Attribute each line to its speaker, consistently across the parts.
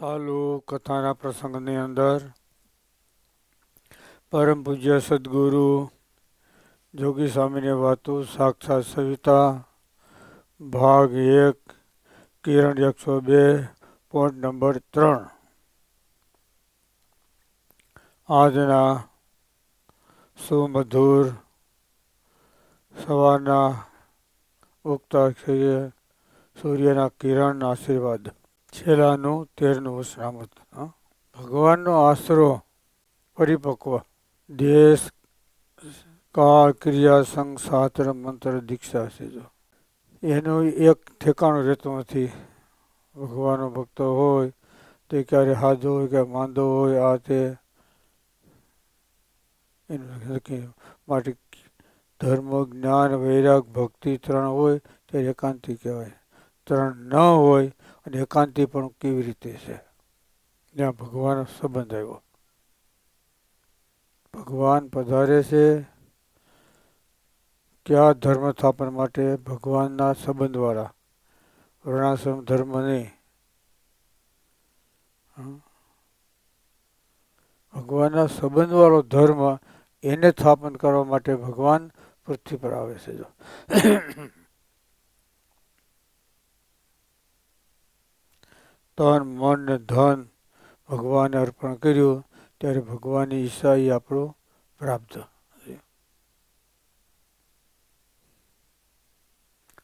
Speaker 1: ચાલુ કથાના પ્રસંગની અંદર પરમ પૂજ્ય સદગુરુ જોગી સ્વામીની વાતો સાક્ષાત સવિતા, ભાગ એક, કિરણ એકસો બે પોઈન્ટ નંબર ત્રણ. આજના સુમધુર સવારના ઉગતા સૂર્યના કિરણના આશીર્વાદ. છેલ્લાનું તેરનું વસરામત ભગવાનનો આશરો પરિપક્વ. દેશ, કાળ, ક્રિયા, સંઘ, શાસ્ત્ર, મંત્ર, દીક્ષા છે જો. એનું એક ઠેકાણું રહેતું નથી. ભગવાનનો ભક્ત હોય, તે ક્યારે હાજો હોય કે માંદો હોય, આ તે. એનું માટે ધર્મ, જ્ઞાન, વૈરાગ, ભક્તિ ત્રણ હોય તે એકાંતિ કહેવાય. ત્રણ ન હોય અને એકાંતિ પણ કેવી રીતે છે? જ્યાં ભગવાનનો સંબંધ આવ્યો. ભગવાન પધારે છે. કયા ધર્મ સ્થાપન માટે ભગવાનના સંબંધવાળા? વર્ણાશ્રમ ધર્મ નહીં. ભગવાનના સંબંધવાળો ધર્મ એને સ્થાપન કરવા માટે ભગવાન પૃથ્વી પર આવે છે જો. તન, મન ને ધન ભગવાને અર્પણ કર્યું, ત્યારે ભગવાનની ઈચ્છા એ આપણું પ્રાપ્ત.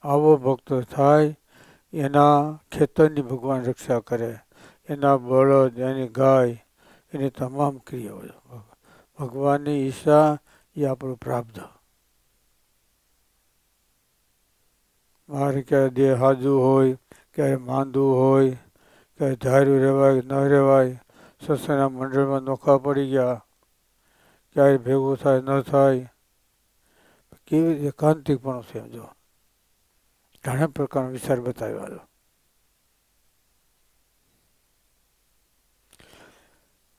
Speaker 1: આવો ભક્ત થાય, એના ખેતરની ભગવાન રક્ષા કરે, એના બળદ એની ગાય, એની તમામ ક્રિયાઓ. ભગવાનની ઈચ્છા એ આપણું પ્રાપ્ત. મારે ક્યારે દેહ હાજુ હોય, ક્યારે માંદું હોય ક્યારે ધાર્યું રહેવાય, ન રહેવાય, સત્સંગના મંડળમાં નોખા પડી ગયા. ક્યારે ભેગું થાય, ન થાય. કેવી રીતે કાંતિકપણું છે જો. ઘણા પ્રકારનો વિચાર બતાવ્યો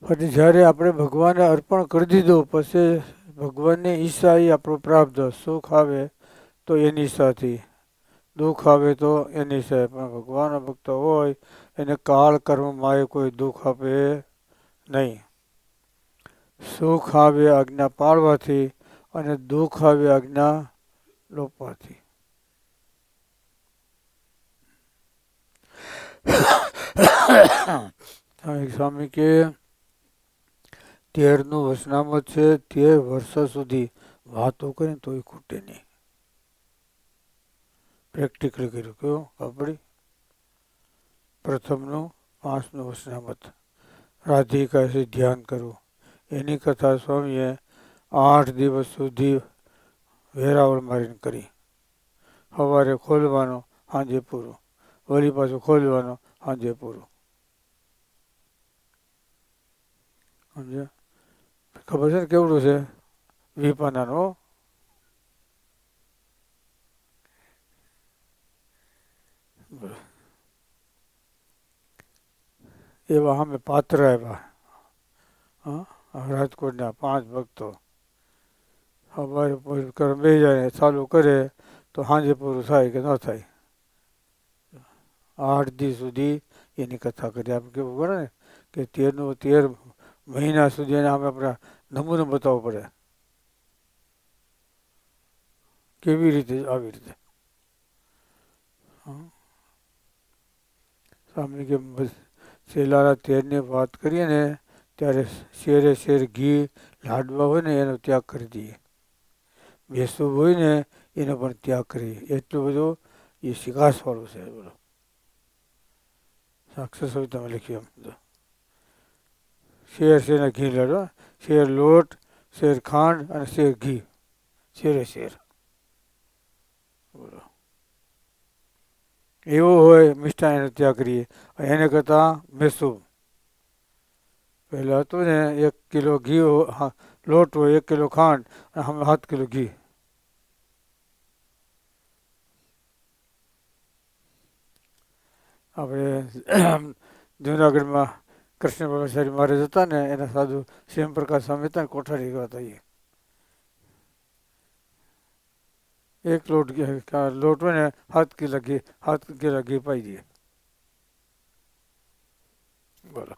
Speaker 1: પછી જ્યારે આપણે ભગવાનને અર્પણ કરી દીધું, પછી ભગવાનની ઈચ્છા એ આપણું પ્રાપ્ત સુખ આવે તો એની ઈચ્છાથી દુઃખ આવે તો એની ઈચ્છા પણ ભગવાનનો ભક્ત હોય એને કાળ કર્મમાં એ કોઈ દુઃખ આપે નહીં. સુખ આવે આજ્ઞા પાળવાથી અને દુઃખ આવે આજ્ઞા લોપવાથી. સ્વામી કે, તેરનું વસનામત છે, તેર વર્ષો સુધી વાતો કરીને તોય ખૂટે નહીં. પ્રેક્ટિકલ કર્યું. કયો આપણી પ્રથમનું પાંચનું વસનામત છે ધ્યાન કરવું એની કથા સ્વામીએ આઠ દિવસ સુધી વેરાવળ મારીને કરી. સવારે ખોલવાનો, સાંજે પૂરું. વળી પાછું ખોલવાનો, સાંજે પૂરું. સમજ્યા? ખબર છે ને કેવડું છે? વીપાનાનો એવા અમે પાત્ર આવ્યા. હા? રાજકોટના પાંચ ભક્તો. અમારે કર્મ બે જાય ચાલુ કરે તો સાંજે પૂરું થાય કે ન થાય. આઠ દી સુધી એની કથા કરી. આપણે કેવું પડે ને? કે તેરનું તેર મહિના સુધી એને અમે આપણા નમૂનો બતાવવો પડે. કેવી રીતે, આવી રીતે? સામે કેમ કે છેલ્લાના તેરની વાત કરીએ ને, ત્યારે શેરે શેર ઘી લાડવા હોય ને, એનો ત્યાગ કરી દઈએ. બેસવું હોય ને, એનો પણ ત્યાગ કરીએ એટલું બધું એ શિકાસવાળું છે, બોલો. સાક્ષસ હોય તમે લખ્યું એમ. શેર શેરના ઘી લાડવા. શેર લોટ, શેર ખાંડ અને શેર ઘી. શેરે શેર. બોલો. એવું હોય મિષ્ટાન એનો ત્યાગ કરીએ. એને કરતાં મેસું પહેલાં હતું ને, એક કિલો ઘી લોટ હોય, એક કિલો ખાંડ, અને અમે સાત કિલો ઘી. આપણે જુનાગઢમાં કૃષ્ણ બ્રહ્મચારી મહારાજ હતા ને, એના સાધુ શ્યામ પ્રકાશ સ્વામી હતા ને, કોઠારી ગયા એ એક લોટ લોટ હોય ને હાથ કિલો ઘી હાથ કિલો ઘી પાઈ બોલો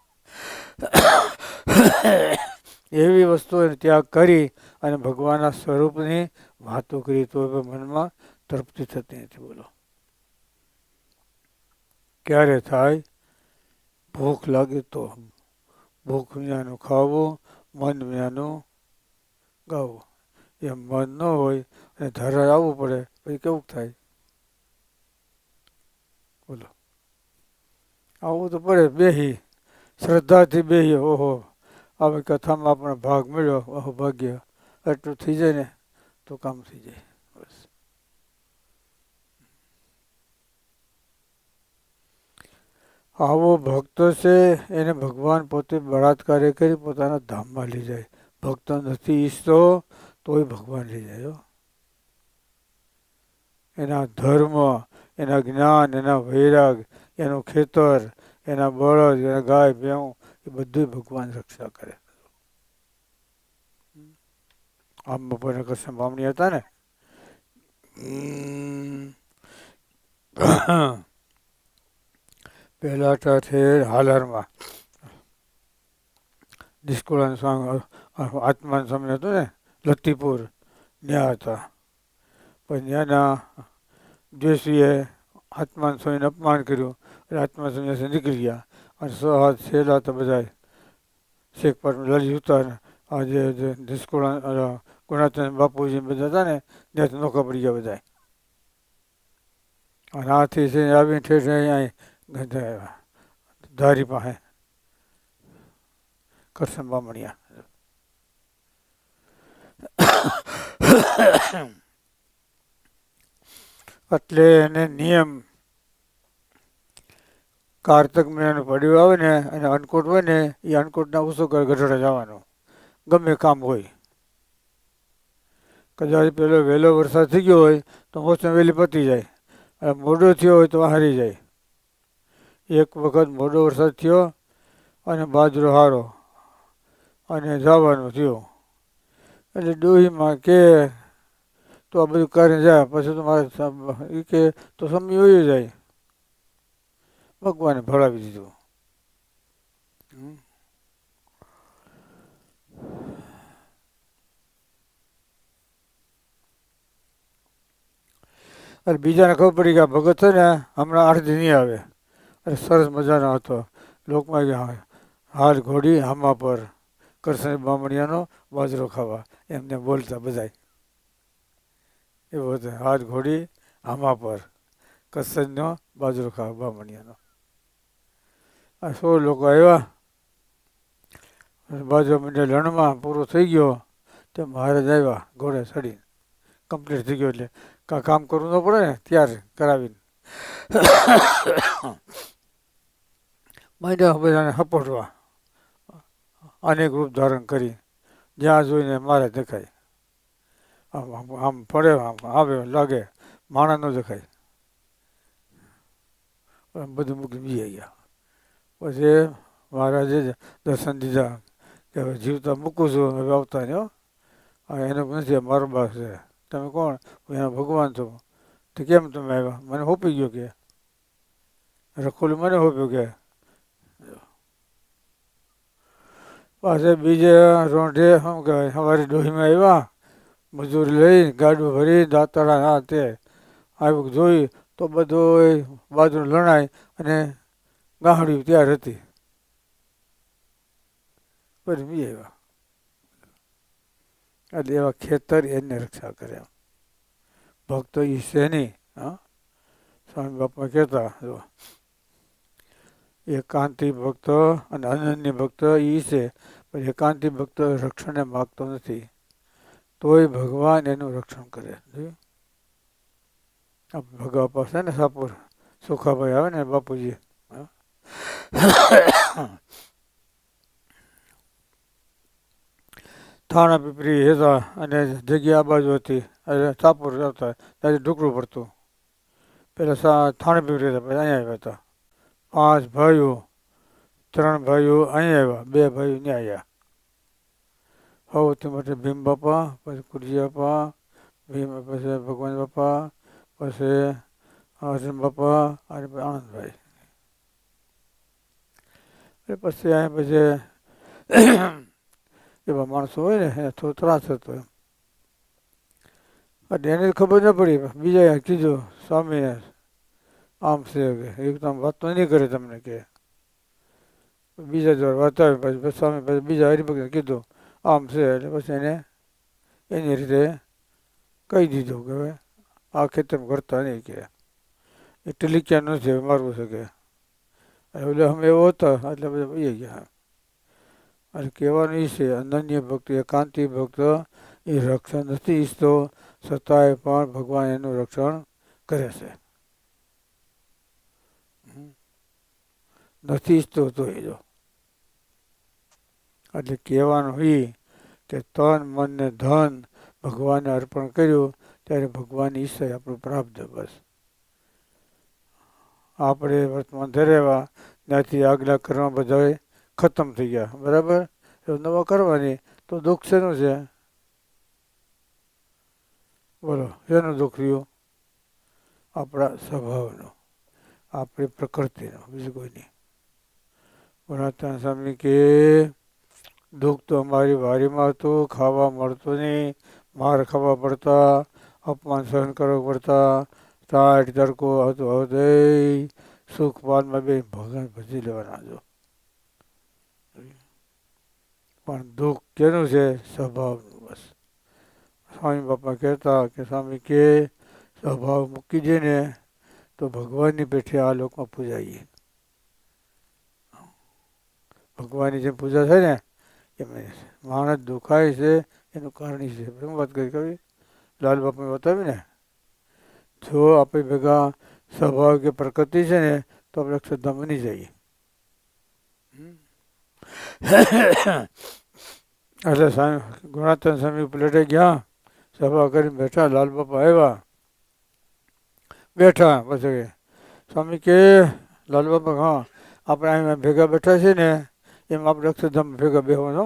Speaker 1: એવી વસ્તુઓને ત્યાગ કરી અને ભગવાનના સ્વરૂપની વાતો કરી તો મનમાં તૃપ્તિ થતી નથી બોલો ક્યારે થાય ભૂખ લાગે તો ભૂખ વિનાનું ખાવું મન વિનાનું ગાવું એમ મન ન હોય અને ધરા આવવું પડે, પછી કેવું થાય? બોલો. આવવું તો પડે બેહી, શ્રદ્ધાથી બેહી, ઓહો આવી કથામાં આપણને ભાગ મળ્યો, ઓહો, ભાગ્ય. એટલું થઈ જાય ને, તો કામ થઈ જાય આવો ભક્ત છે, એને ભગવાન પોતે બળાત્કારે કરી પોતાના ધામમાં લઈ જાય. ભક્ત નથી ઈચ્છતો તોય ભગવાન લઈ જાય. એના ધર્મ એના જ્ઞાન એના વૈરાગ એનું ખેતર એના બળદ એના ગાય ભેવું એ બધું ભગવાન રક્ષા કરે. આમ બપોરે કૃષ્ણ બામણી હતા ને? પહેલા હતા છે હાલરમાં. નિષ્કુળાન સ્વામી આત્માન સ્વામી હતું ને? લતીપુર ત્યાં હતા. પણ ત્યાંના જોશીએ આત્માન સ્વામીને અપમાન કર્યું. એટલે આત્મા સ્વામી નીકળી ગયા. અને સો હાથ છેલ્લા હતા બધા શેખ પર લલિત ઉતાર. આજે નિષ્કુળા ગુણાચંદ બાપુજી બધા હતા ને ત્યાં નોખા પડી ગયા બધા અને આથી છે આવીને ઠેઠ અહીંયા ધારી પાસે. કરશન બામણિયા એટલે એને નિયમ કારતક મહિનાનું પડ્યું આવે ને અને અન્નકૂટ હોય ને, એ અન્નકૂટના ઉસો ગઢડે જવાનો. ગમે કામ હોય. કદાચ પેલો વહેલો વરસાદ થઈ ગયો હોય, તો મોસમ વહેલી પતી જાય. અને મોડો થયો હોય તો હારી જાય. એક વખત મોડો વરસાદ થયો અને બાજરો હારો અને જવાનું થયું. એટલે ડોહીમાં કે તો આ બધું કરીને જાય, પછી તો મારે એ કે તો સમય હોય જાય. ભગવાને ભળાવી દીધું. અરે બીજાને ખબર પડી કે આ ભગત છે ને હમણાં દી નહીં આવે. અરે સરસ મજાનો હતો. લોકમાં ગયા હાર ઘોડી હામા પર. કરશન બામણિયાનો બાજરો ખાવા. એમને બોલતા બધાય. એવો હતો હાથ ઘોડી હામા પર કરશનનો બાજરો ખાવા બામણિયાનો. આ સો લોકો આવ્યા. બાજુ મંડે લણમાં પૂરો થઈ ગયો. તો મહારાજ આવ્યા ઘોડે ચડીને. કમ્પ્લીટ થઈ ગયો એટલે કાં કામ કરવું ન પડે ને ત્યારે કરાવીને. માંડ્યા બધાને સપોર્ટવા અનેક રૂપ ધારણ કરી, જ્યાં જોઈને મારે દેખાય. આમ આમ પડે, આમ આવે, લાગે, માણસ ન દેખાય. બધું મૂકી બી ગયા પછી મહારાજે દર્શન દીધા, કે હવે જીવતા મૂકું છું હવે આવતા ને એનો નથી મારો બાપ છે. તમે કોણ? હું એના ભગવાન છું. તો કેમ તમે આવ્યા? મને હોપી ગયો કે? રખોલી મને હોપ્યું કે? પાછા બીજે રોંઢે શું કહેવાય? સવારે ડોહીમાં આવ્યા મજૂરી લઈ ગાડું ભરી દાંતડા ના તે. આવ્યું જોઈ તો બધું બાજુ લણાય અને ગાહડ્યું ત્યાર હતી. પછી બી આવ્યા એટલે એવા ખેતર એને રક્ષા કરે ભક્તો છે નહીં હા? સ્વામી બાપા કહેતા, જો એકાંતિ ભક્ત અને અનન્ય ભક્ત એ છે, પણ એકાંતિ ભક્ત રક્ષણને માગતો નથી. તોય ભગવાન એનું રક્ષણ કરે. ભગવા પાસે ને સાપુર. સુખાભાઈ આવે ને બાપુજી. થાણા પીપરી હતા અને જગ્યા આ બાજુ હતી. સાપુર આવતા. ત્યાંથી ઢુકડું પડતું પહેલાં થાણા પીપરી હતા, પછી અહીંયા આવ્યા હતા. પાંચ ભાઈઓ, ત્રણ ભાઈઓ અહીં આવ્યા, બે ભાઈઓ ત્યાં આવ્યા. સૌથી માટે ભીમ બાપા, પછી કુરજી બાપા, ભીમ પછી ભગવાન બાપા, પછી અર્જુન બાપા, અને આનંદભાઈ. એટલે પછી અહીંયા પછી એવા માણસો હોય ને, એને થોડો ત્રાસ હતો એમ. એને ખબર ન પડી બીજા કીધું સ્વામીને આમ છે કે એક તો વાતો નહીં કરે તમને કે. બીજા જોર વાત આવી પછી સ્વામી પછી બીજા હરિભક્ત કીધું, આમ છે એટલે પછી એને એની રીતે કહી દીધું કે હવે આ ખેતર કરતા નહીં કે. એ ટિલિક્યા નથી મારવું છે કે. એટલે અમે એવો હતા, એટલે બધા વહી ગયા. અને કહેવાનું એ છે, અનન્ય ભક્ત, એકાંતિ ભક્ત, એ રક્ષણ નથી ઈચ્છતો. છતાંય પણ ભગવાન એનું રક્ષણ કરે છે. નથી ઈચ્છતો એ જો. એટલે કહેવાનું એ કે તન, મન ને ધન ભગવાનને અર્પણ કર્યું ત્યારે ભગવાનની ઈશ્વર આપણું પ્રાપ્ત બસ. આપણે વર્તમાન ધરેવા ત્યાંથી આગલા કરવા બધા ખતમ થઈ ગયા. બરાબર? એવું નવા કરવાની તો દુઃખ શેનું છે? બોલો, શેનું દુઃખ રહ્યું? આપણા સ્વભાવનું, આપણી પ્રકૃતિનું, બીજું કોઈ નહીં. પુરાતન સ્વામી કે, દુઃખ તો અમારી વારીમાં હતું, ખાવા મળતું નહીં, માર ખાવા પડતા, અપમાન સહન કરવા પડતા, તાટ, તડકો હતો હવે સુખ પાનમાં બે ભગવાન ભજી લેવાના જો પણ દુઃખ કેનું છે? સ્વભાવનું બસ. સ્વામી બાપા કહેતા કે, સ્વામી કે, સ્વભાવ મૂકી દે ને, તો ભગવાનની પેઠે આ લોકમાં પૂજાઈએ. ભગવાનની જે પૂજા થાય ને એમ માણસ દુખાય છે, એનું કારણ છે. શું વાત કરી કવિ લાલ બાપાએ બતાવી ને, જો આપણે ભેગા સ્વભાવ કે પ્રકૃતિ છે ને, તો આપણે શ્રદ્ધા બની જઈએ. એટલે સ્વામી ગુણાતન સ્વામી પ્લેટે ગયા, સભા કરીને બેઠા, લાલ બાપા આવ્યા. બેઠા, પછી સ્વામી કે, લાલ બાપા, હા, આપણે અહીંયા ભેગા બેઠા છે ને એમ આપણે અક્ષરધામ ભેગા બેહવાનો.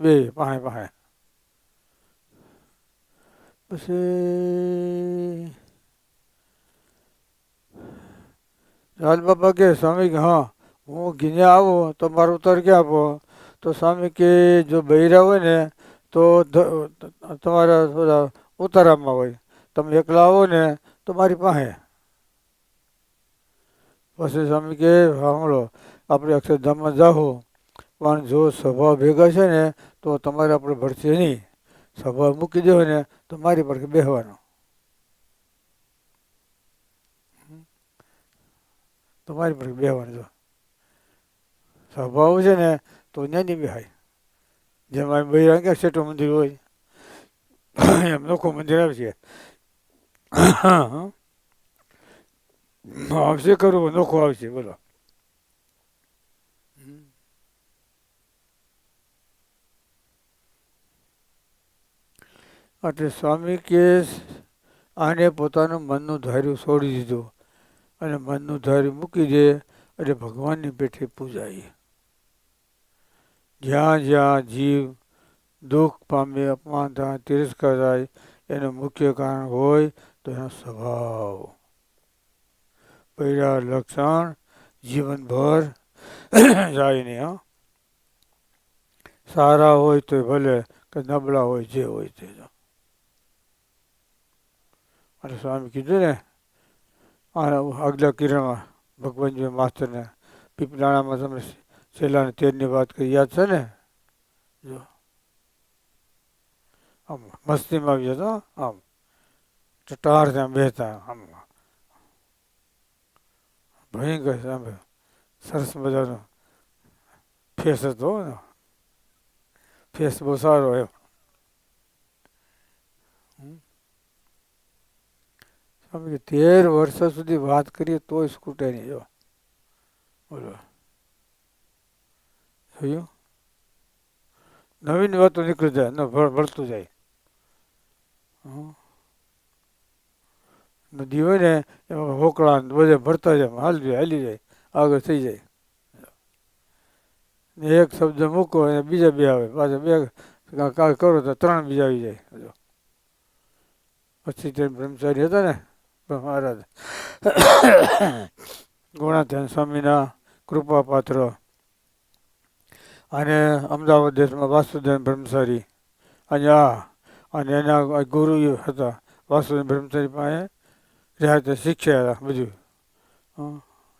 Speaker 1: બે પાસે પાસે પછી રાજબાપા બાપા કે સ્વામી, હા, હું ઘીને આવું, તો મારું ઉત્તર ક્યાં આપો? તો સ્વામી કે, જો બૈરા હોય ને, તો તમારા થોડા ઉતારામાં હોય. તમે એકલા આવો ને, તો મારી પાસે. પછી સ્વામી કે સાંભળો આપણે અક્ષરધામમાં જાઓ, પણ જો સ્વભાવ ભેગા છે ને, તો તમારે આપણે ભરશે નહીં. સ્વભાવ મૂકી દેવો ને, તો મારી પડખે બેસવાનો તમારી પડખે બેસવાનું જો. સ્વભાવ છે ને, તો ત્યાં નહીં બેહાય. જેમાં કે શેઠું મંદિર હોય, એમ નોખું મંદિર આવશે આવશે કરવું નોખો આવશે, બોલો. એટલે સ્વામી કે આને પોતાનું મનનું ધાર્યું છોડી દીધું અને મનનું ધાર્યું મૂકી દે એટલે ભગવાનની પેઠે પૂજાઈ જ્યાં જ્યાં જીવ દુઃખ પામે, અપમાન થાય, તિરસ્કાર થાય, એનું મુખ્ય કારણ હોય તો એનો સ્વભાવ. પહેલા લક્ષણ જીવનભર જાય નહીં, હા. સારા હોય તો ભલે, કે નબળા હોય જે હોય તે. જો અને સ્વામી કીધું ને આના આગલા કિરણમાં ભગવાનજી માસ્તરને પીપલાણામાં તમે છેલ્લાની તેરની વાત કરી, યાદ છે ને? જો. આમ મસ્તીમાં આવી જતો આમ ટટાર ત્યાં બેહતા, આમ ભયંકર સામે સરસ મજાનો ફેસ હતો, ફેસ બહુ સારો એમ સ્વામી તેર વર્ષ સુધી વાત કરીએ તોય સ્કૂટર નહીં જો. બોલો. જોયું નવીન વાતો નીકળી જાય, ન ભળ, ભળતું જાય. નદી હોય ને, એમાં હોકળા બધે ભરતા જાય, હાલ જાય, હાલી જાય, આગળ થઈ જાય. ને એક શબ્દ મૂકો અને બીજા બે આવે, પાછા બે કાંઈ કરો તો ત્રણ બીજા આવી જાય. પછી તે બ્રહ્મચારી હતા ને મહારાજ ગુણાધ્યાન, સ્વામીના કૃપાપાત્ર અને અમદાવાદ દેશમાં વાસુદેવ બ્રહ્મચારી. આ, અને એના ગુરુ હતા. વાસુદેવ બ્રહ્મચારી પાસે રહ્યા શીખ્યા હતા બધું.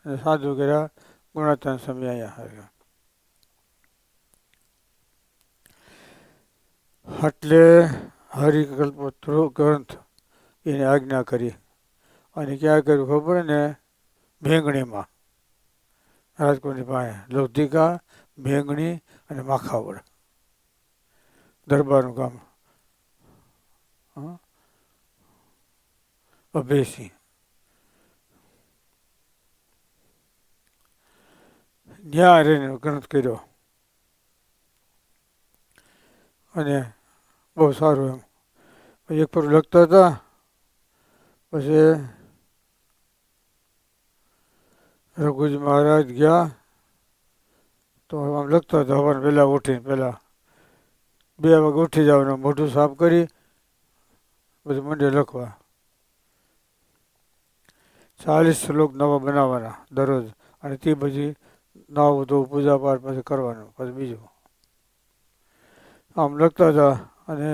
Speaker 1: અને સાધુ કર્યા ગુણાત્મા સ્વામી અહીંયા આવ્યા. એટલે હરિકલ્પ ગ્રંથ એને આજ્ઞા કરી. અને ક્યાં કર્યું ખબર ને? ભેંગણીમાં. રાજકોટની પાસે. લોધિકા, ભેંગણી અને માખાવડ. દરબારનું કામ? અભયસિંહ ત્યાં રહીને ગ્રંથ કર્યો. અને બહુ સારું એમ. એક પર લખતા હતા. પછી રઘુજી મહારાજ ગયા. તો આમ લખતા હતા સવારે પહેલાં ઉઠીને પહેલાં બે વાગે ઉઠી જવાનું મોઢું સાફ કરી, પછી મંડે લખવા. ચાલીસ શ્લોક નવા બનાવવાના દરરોજ. અને તે પછી નવું તો પૂજા પાઠ પછી કરવાનું, પછી બીજું. આમ લખતા હતા અને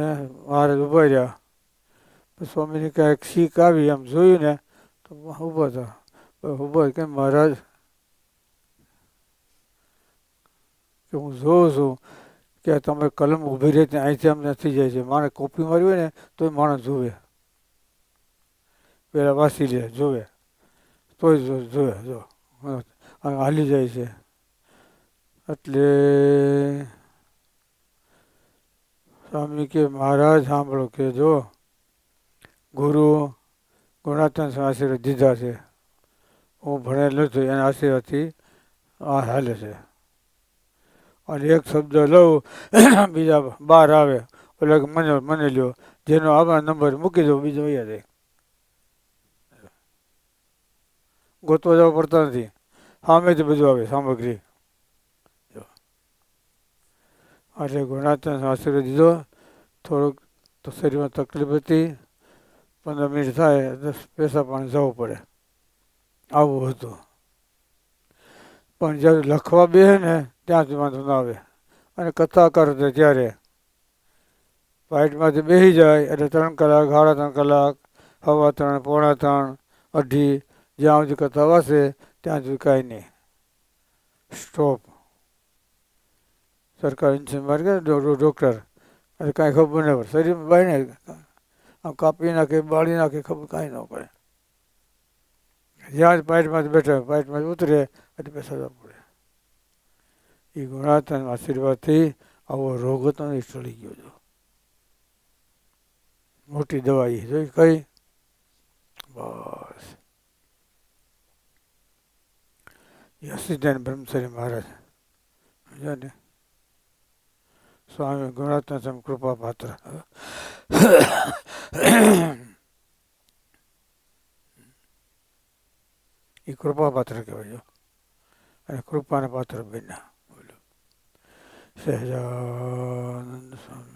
Speaker 1: મહારાજ ઊભા રહ્યા. સ્વામીની ક્યાંક શીખ આવી એમ જોયું ને, તો ઊભા હતા. ઊભા કે મહારાજ, કે હું જોઉં છું કે તમે કલમ ઊભી રહી ત્યાં અહીંથી આમ નથી જાય છે. મારે કોપી મારી હોય ને તોય માણસ જોવે પેલા વાંચી લે જોવે તોય જોવે જો. હાલી જાય છે. એટલે સ્વામી કે, મહારાજ, સાંભળો કે જો ગુરુ ગુણાતન આશીર્વાદ દીધા છે. હું ભણેલો નથી એના આશીર્વાદથી આ હાલે છે. અને એક શબ્દ લઉં, બીજા બાર આવે. એટલે મને મને લ્યો. જેનો આવા નંબર મૂકી દો બીજો અહીંયા જાય. ગોતવા જવા પડતા નથી. સામેથી બધું આવે, સામગ્રી. એટલે ગુણાત્મક આશીર્વાદ દીધો. થોડુંક તો શરીરમાં તકલીફ હતી. પંદર મિનિટ થાય, દસ પૈસા પાણી જવું પડે. આવું હતું. પણ જ્યારે લખવા બેસે ને ત્યાં જ વાંધો ના આવે. અને કથા કરતા ત્યારે. ફ્લાઇટમાંથી બેસી જાય એટલે ત્રણ કલાક, સાડા ત્રણ કલાક સવા ત્રણ, પોણા ત્રણ, અઢી, જ્યાં સુધી કથા વાંચે, ત્યાં સુધી કાંઈ નહીં. સ્ટોપ સરકાર ઇન્જેક્શન મારી ડૉક્ટર. એટલે કાંઈ ખબર નહીં પડે. શરીરમાં નહીં આમ કાપી નાખે, બાળી નાખે, ખબર કાંઈ ન પડે. જ્યાં પાઇટમાં બેઠે પાઇટમાં ઉતરે, એટલે બેસાડવા પડે. એ ગુણાતન આશીર્વાદથી આવો રોગ હતો એ ટળી ગયો હતો. મોટી દવા એ જોઈ કઈ બસ. હસીદાન બ્રહ્મચારી મહારાજ. સમજ્યા ને. સ્વામી ગુણાત્મક સ્વામી કૃપા પાત્ર એ કૃપા પાત્ર કહેવાય. અને કૃપાના પાત્ર બન્યા. બોલો. સહજાનંદ સ્વામી.